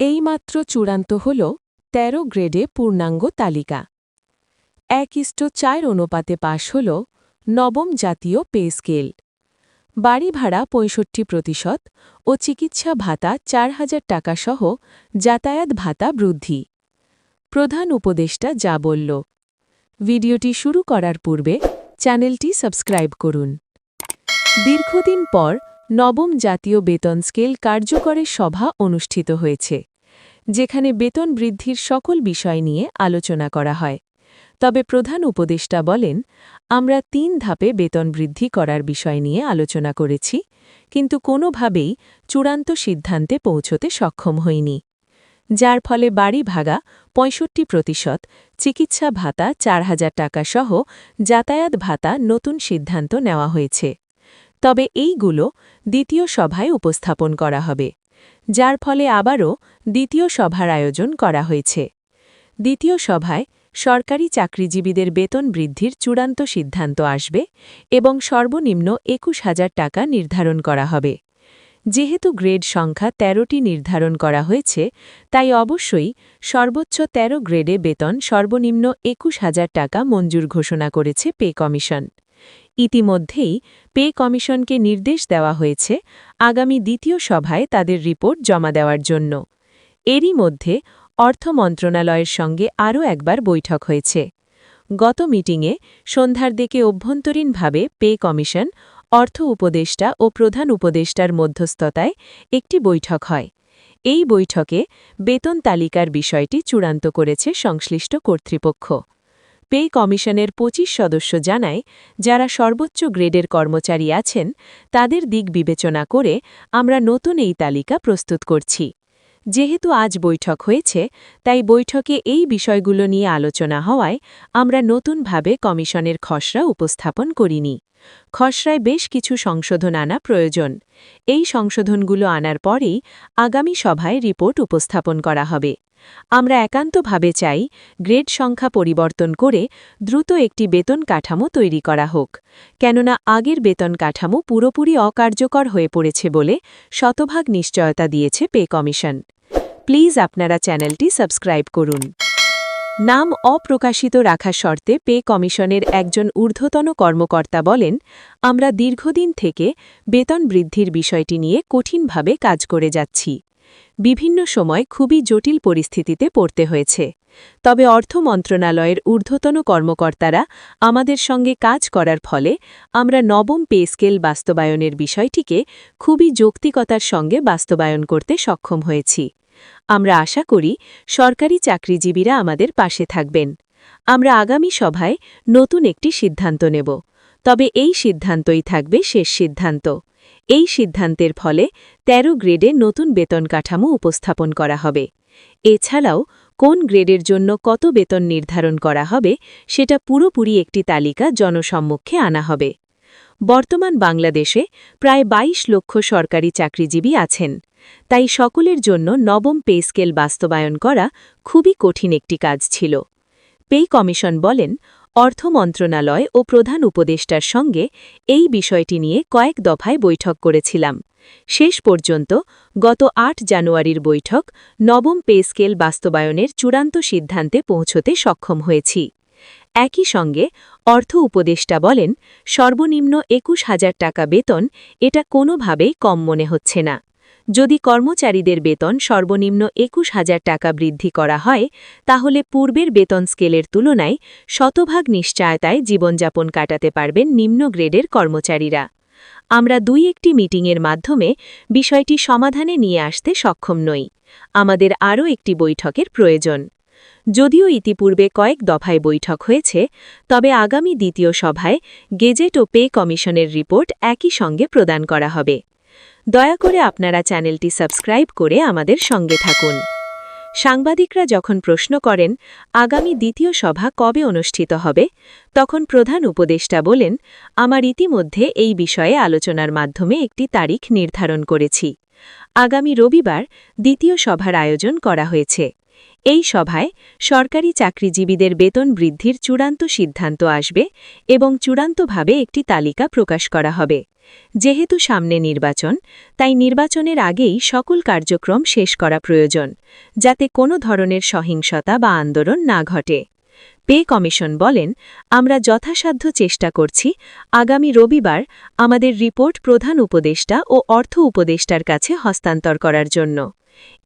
এইমাত্র চূড়ান্ত হল ১৩ গ্রেডে পূর্ণাঙ্গ তালিকা। এক ইষ্ট চার অনুপাতে পাশ হল নবম জাতীয় পে স্কেল। বাড়ি ভাড়া পঁয়ষট্টি প্রতিশত ও চিকিৎসা ভাতা চার হাজার টাকা সহ যাতায়াত ভাতা বৃদ্ধি। প্রধান উপদেষ্টা যা বলল। ভিডিওটি শুরু করার পূর্বে চ্যানেলটি সাবস্ক্রাইব করুন। দীর্ঘদিন পর নবম জাতীয় বেতন স্কেল কার্যকরের সভা অনুষ্ঠিত হয়েছে, যেখানে বেতন বৃদ্ধির সকল বিষয় নিয়ে আলোচনা করা হয়। তবে প্রধান উপদেষ্টা বলেন, আমরা তিন ধাপে বেতন বৃদ্ধি করার বিষয় নিয়ে আলোচনা করেছি, কিন্তু কোনোভাবেই চূড়ান্ত সিদ্ধান্তে পৌঁছতে সক্ষম হইনি, যার ফলে বাড়ি ভাগা পঁয়ষট্টি প্রতিশত, চিকিৎসা ভাতা চার হাজার টাকা সহ যাতায়াত ভাতা নতুন সিদ্ধান্ত নেওয়া হয়েছে। তবে এইগুলো দ্বিতীয় সভায় উপস্থাপন করা হবে, যার ফলে আবারও দ্বিতীয় সভার আয়োজন করা হয়েছে। দ্বিতীয় সভায় সরকারি চাকরিজীবীদের বেতন বৃদ্ধির চূড়ান্ত সিদ্ধান্ত আসবে এবং সর্বনিম্ন একুশ হাজার টাকা নির্ধারণ করা হবে। যেহেতু গ্রেড সংখ্যা ১৩টি নির্ধারণ করা হয়েছে, তাই অবশ্যই সর্বোচ্চ ১৩ গ্রেডে বেতন সর্বনিম্ন একুশ হাজার টাকা মঞ্জুর ঘোষণা করেছে পে কমিশন। ইতিমধ্যেই পে কমিশনকে নির্দেশ দেওয়া হয়েছে আগামী দ্বিতীয় সভায় তাদের রিপোর্ট জমা দেওয়ার জন্য। এরই মধ্যে অর্থ মন্ত্রণালয়ের সঙ্গে আরও একবার বৈঠক হয়েছে। গত মিটিংয়ে সন্ধ্যার দিকে অভ্যন্তরীণভাবে পে কমিশন, অর্থ উপদেষ্টা ও প্রধান উপদেষ্টার মধ্যস্থতায় একটি বৈঠক হয়। এই বৈঠকে বেতন তালিকার বিষয়টি চূড়ান্ত করেছে সংশ্লিষ্ট কর্তৃপক্ষ। পে কমিশনের ২৫ সদস্য জানায়, যারা সর্বোচ্চ গ্রেডের কর্মচারী আছেন, তাদের দিক বিবেচনা করে আমরা নতুন এই তালিকা প্রস্তুত করছি। যেহেতু আজ বৈঠক হয়েছে, তাই বৈঠকে এই বিষয়গুলো নিয়ে আলোচনা হওয়ায় আমরা নতুনভাবে কমিশনের খসড়া উপস্থাপন করিনি। খসড়ায় বেশ কিছু সংশোধন আনা প্রয়োজন। এই সংশোধনগুলো আনার পরেই আগামী সভায় রিপোর্ট উপস্থাপন করা হবে। আমরা একান্তভাবে চাই গ্রেড সংখ্যা পরিবর্তন করে দ্রুত একটি বেতন কাঠামো তৈরি করা হোক, কেননা আগের বেতন কাঠামো পুরোপুরি অকার্যকর হয়ে পড়েছে বলে শতভাগ নিশ্চয়তা দিয়েছে পে কমিশন। প্লিজ আপনারা চ্যানেলটি সাবস্ক্রাইব করুন। নাম অপ্রকাশিত রাখা শর্তে পে কমিশনের একজন ঊর্ধ্বতন কর্মকর্তা বলেন, আমরা দীর্ঘদিন থেকে বেতন বৃদ্ধির বিষয়টি নিয়ে কঠিনভাবে কাজ করে যাচ্ছি। বিভিন্ন সময় খুবই জটিল পরিস্থিতিতে পড়তে হয়েছে। তবে অর্থ মন্ত্রণালয়ের ঊর্ধ্বতন কর্মকর্তারা আমাদের সঙ্গে কাজ করার ফলে আমরা নবম পে স্কেল বাস্তবায়নের বিষয়টিকে খুবই যৌক্তিকতার সঙ্গে বাস্তবায়ন করতে সক্ষম হয়েছি। আমরা আশা করি সরকারি চাকরিজীবীরা আমাদের পাশে থাকবেন। আমরা আগামী সভায় নতুন একটি সিদ্ধান্ত নেব। তবে এই সিদ্ধান্তই থাকবে শেষ সিদ্ধান্ত। এই সিদ্ধান্তের ফলে ১৩ গ্রেডে নতুন বেতন কাঠামো উপস্থাপন করা হবে। এছাড়াও কোন গ্রেডের জন্য কত বেতন নির্ধারণ করা হবে সেটা পুরোপুরি একটি তালিকা জনসম্মুখে আনা হবে। বর্তমান বাংলাদেশে প্রায় ২২ লক্ষ সরকারি চাকরিজীবী আছেন। তাই সকলের জন্য নবম পে স্কেল বাস্তবায়ন করা খুবই কঠিন একটি কাজ ছিল। পে কমিশন বলেন, অর্থ মন্ত্রণালয় ও প্রধান উপদেষ্টার সঙ্গে এই বিষয়টি নিয়ে কয়েক দফায় বৈঠক করেছিলাম। শেষ পর্যন্ত গত আট জানুয়ারির বৈঠক নবম পে স্কেল বাস্তবায়নের চূড়ান্ত সিদ্ধান্তে পৌঁছতে সক্ষম হয়েছি। একই সঙ্গে অর্থ উপদেষ্টা বলেন, সর্বনিম্ন একুশ হাজার টাকা বেতন এটা কোনোভাবেই কম মনে হচ্ছে না। যদি কর্মচারীদের বেতন সর্বনিম্ন একুশ হাজার টাকা বৃদ্ধি করা হয়, তাহলে পূর্বের বেতন স্কেলের তুলনায় শতভাগ নিশ্চয়তায় জীবনযাপন কাটাতে পারবেন নিম্ন গ্রেডের কর্মচারীরা। আমরা দুই একটি মিটিংয়ের মাধ্যমে বিষয়টি সমাধানে নিয়ে আসতে সক্ষম নই। আমাদের আরও একটি বৈঠকের প্রয়োজন। যদিও ইতিপূর্বে কয়েক দফায় বৈঠক হয়েছে, তবে আগামী দ্বিতীয় সভায় গেজেট ও পে কমিশনের রিপোর্ট একই সঙ্গে প্রদান করা হবে। দয়া করে আপনারা চ্যানেলটি সাবস্ক্রাইব করে আমাদের সঙ্গে থাকুন। সাংবাদিকরা যখন প্রশ্ন করেন, আগামী দ্বিতীয় সভা কবে অনুষ্ঠিত হবে, তখন প্রধান উপদেষ্টা বলেন, আমার ইতিমধ্যে এই বিষয়ে আলোচনার মাধ্যমে একটি তারিখ নির্ধারণ করেছি। আগামী রবিবার দ্বিতীয় সভার আয়োজন করা হয়েছে। এই সভায় সরকারি চাকরিজীবীদের বেতন বৃদ্ধির চূড়ান্ত সিদ্ধান্ত আসবে এবং চূড়ান্তভাবে একটি তালিকা প্রকাশ করা হবে। যেহেতু সামনে নির্বাচন, তাই নির্বাচনের আগেই সকল কার্যক্রম শেষ করা প্রয়োজন, যাতে কোনো ধরনের সহিংসতা বা আন্দোলন না ঘটে। পে কমিশন বলেন, আমরা যথাসাধ্য চেষ্টা করছি, আগামী রবিবার আমাদের রিপোর্ট প্রধান উপদেষ্টা ও অর্থ উপদেষ্টার কাছে হস্তান্তর করার জন্য।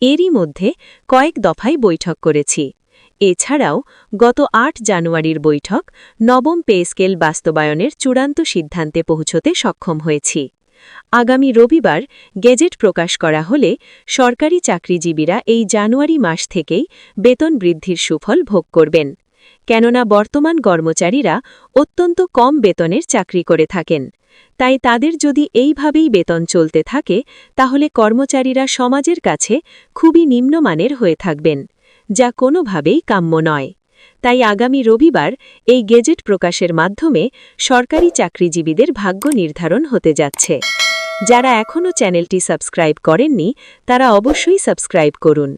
এরই মধ্যে কয়েক দফায় বৈঠক করেছি। এছাড়াও গত আট জানুয়ারির বৈঠক নবম পে স্কেল বাস্তবায়নের চূড়ান্ত সিদ্ধান্তে পৌঁছতে সক্ষম হয়েছি। আগামী রবিবার গেজেট প্রকাশ করা হলে সরকারি চাকরিজীবীরা এই জানুয়ারি মাস থেকেই বেতন বৃদ্ধির সুফল ভোগ করবেন। কেননা বর্তমান কর্মচারীরা অত্যন্ত কম বেতনের চাকরি করে থাকেন। তাই তাদের যদি এইভাবেই বেতন চলতে থাকে, তাহলে কর্মচারীরা সমাজের কাছে খুবই নিম্নমানের হয়ে থাকবেন, যা কোনোভাবেই কাম্য নয়। তাই আগামী রবিবার এই গেজেট প্রকাশের মাধ্যমে সরকারি চাকরিজীবীদের ভাগ্য নির্ধারণ হতে যাচ্ছে। যারা এখনও চ্যানেলটি সাবস্ক্রাইব করেননি, তারা অবশ্যই সাবস্ক্রাইব করুন।